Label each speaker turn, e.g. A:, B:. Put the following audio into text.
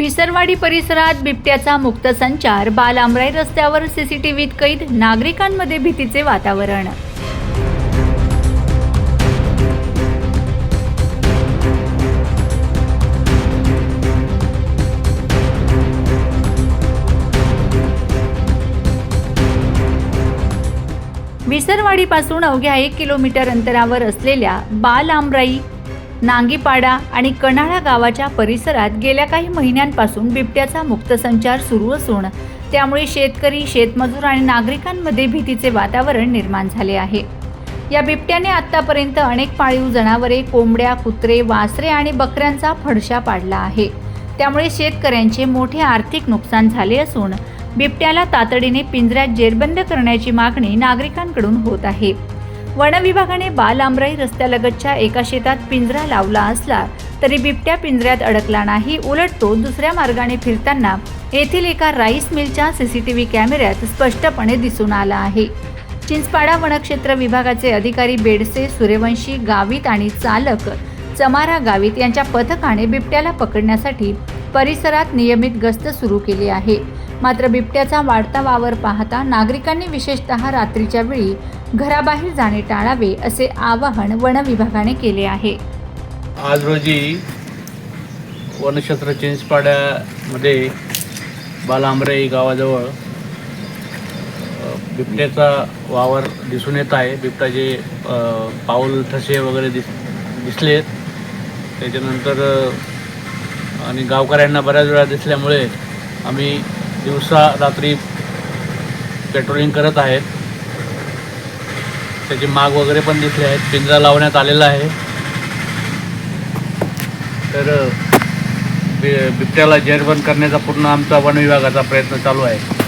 A: पिसरवाडी परिसरात बिबट्याचा मुक्त संचार बालामराई रस्त्यावर सीसीटीव्हीत कैद नागरिकांमध्ये भीतीचे वातावरण. विसरवाडीपासून अवघ्या एक किलोमीटर अंतरावर असलेल्या बाल आमराई नांगीपाडा आणि कनाळा गावाच्या परिसरात गेल्या काही महिन्यांपासून बिबट्याचा मुक्त संचार सुरू असून त्यामुळे शेतकरी शेतमजूर आणि नागरिकांमध्ये भीतीचे वातावरण निर्माण झाले आहे. या बिबट्याने आतापर्यंत अनेक पाळीव जनावरे कोंबड्या कुत्रे वासरे आणि बकऱ्यांचा फडशा पाडला आहे. त्यामुळे शेतकऱ्यांचे मोठे आर्थिक नुकसान झाले असून बिबट्याला तातडीने पिंजऱ्यात जेरबंद करण्याची मागणी नागरिकांकडून होत आहे. वनविभागाने बाल आमराई रस्त्यालगतच्या एका शेतात पिंजरा लावला असला तरी बिबट्या पिंजऱ्यात अडकला नाही उलट तो दुसऱ्या मार्गाने फिरताना येथील एका राईस मिलच्या सीसीटीव्ही कॅमेऱ्यात स्पष्टपणे दिसून आला आहे. चिंचपाडा वनक्षेत्र विभागाचे अधिकारी बेडसे सूर्यवंशी गावित आणि चालक चमारा गावित यांच्या पथकाने बिबट्याला पकडण्यासाठी परिसरात नियमित गस्त सुरू केली आहे. मात्र बिबट्याचा वाढता वावर पाहता नागरिकांनी विशेषतः रात्रीच्या वेळी घराबाहेर जाणे टाळावे असे आवाहन वन विभागाने केले आहे.
B: आज रोजी वनक्षेत्र चिंचपाड्यामध्ये बालांबरे गावाजवळ बिबट्याचा वावर दिसून येत आहे. बिबट्याचे पाऊल ठसे वगैरे दिस दिसलेत. त्याच्यानंतर आणि गावकऱ्यांना बऱ्याच वेळा दिसल्यामुळे आम्ही दिवसा रात्री पेट्रोलिंग करत आहेत. त्याची माग वगैरे पण दिसले आहेत. पिंजरा लावण्यात आलेला आहे. तर बिबट्याला जेरबंद करण्याचा पूर्ण आमचा वन विभागाचा प्रयत्न चालू आहे.